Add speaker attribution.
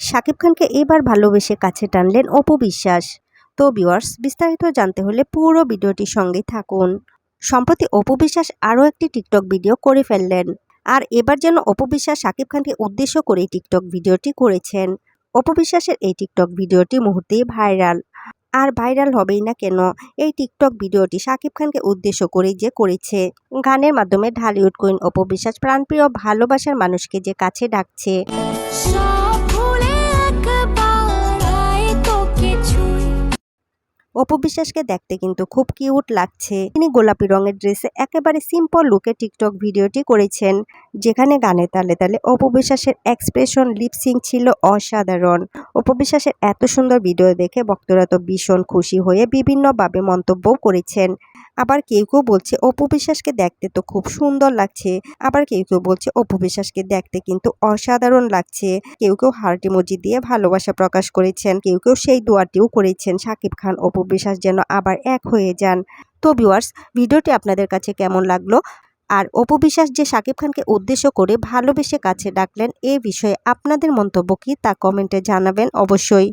Speaker 1: শাকিব খানকে এবার ভালোবেসে কাছে টানলেন অপু বিশ্বাস। তো ভিউয়ার্স বিস্তারিত জানতে হলে পুরো ভিডিওটির সঙ্গে থাকুন। সম্প্রতি অপু বিশ্বাস আরও একটি টিকটক ভিডিও করে ফেললেন। আর এবার যেন অপু বিশ্বাস শাকিব খানকে উদ্দেশ্য করে টিকটক ভিডিওটি করেছেন। অপু বিশ্বাসের এই টিকটক ভিডিওটি মুহূর্তেই ভাইরাল। আর ভাইরাল হবেই না কেন, এই টিকটক ভিডিওটি শাকিব খানকে উদ্দেশ্য করেই যে করেছে। গানের মাধ্যমে ঢালিউড কুইন অপু বিশ্বাস প্রাণপ্রিয় ভালোবাসার মানুষকে যে কাছে ডাকছে। অপু বিশ্বাসকে দেখতে কিন্তু খুব কিউট লাগছে। তিনি গোলাপি রঙের ড্রেসে একেবারে সিম্পল লুকে টিকটক ভিডিওটি করেছেন, যেখানে গানে তালে তালে অপু বিশ্বাসের এক্সপ্রেশন লিপসিং ছিল অসাধারণ। অপু বিশ্বাসের এত সুন্দর ভিডিও দেখে ভক্তরা তো ভীষণ খুশি হয়ে বিভিন্নভাবে মন্তব্য করেছেন। আবার কেউ কেউ বলছে, অপু বিশ্বাসকে দেখতে তো খুব সুন্দর লাগছে। আবার কেউ কেউ বলছে, অপু বিশ্বাসকে দেখতে কিন্তু অসাধারণ লাগছে। কেউ কেউ হার্ট ইমোজি দিয়ে ভালোবাসা প্রকাশ করেছেন। কেউ কেউ সেই দোয়াটিও করেছেন, সাকিব খান, অপু বিশ্বাস যেন আবার এক হয়ে যান। তো ভিউয়ার্স ভিডিওটি আপনাদের কাছে কেমন লাগল? আর অপু বিশ্বাস যে সাকিব খানকে উদ্দেশ্য করে ভালোবেসে কাছে ডাকলেন, এ বিষয়ে আপনাদের মন্তব্য কী তা কমেন্টে জানাবেন অবশ্যই।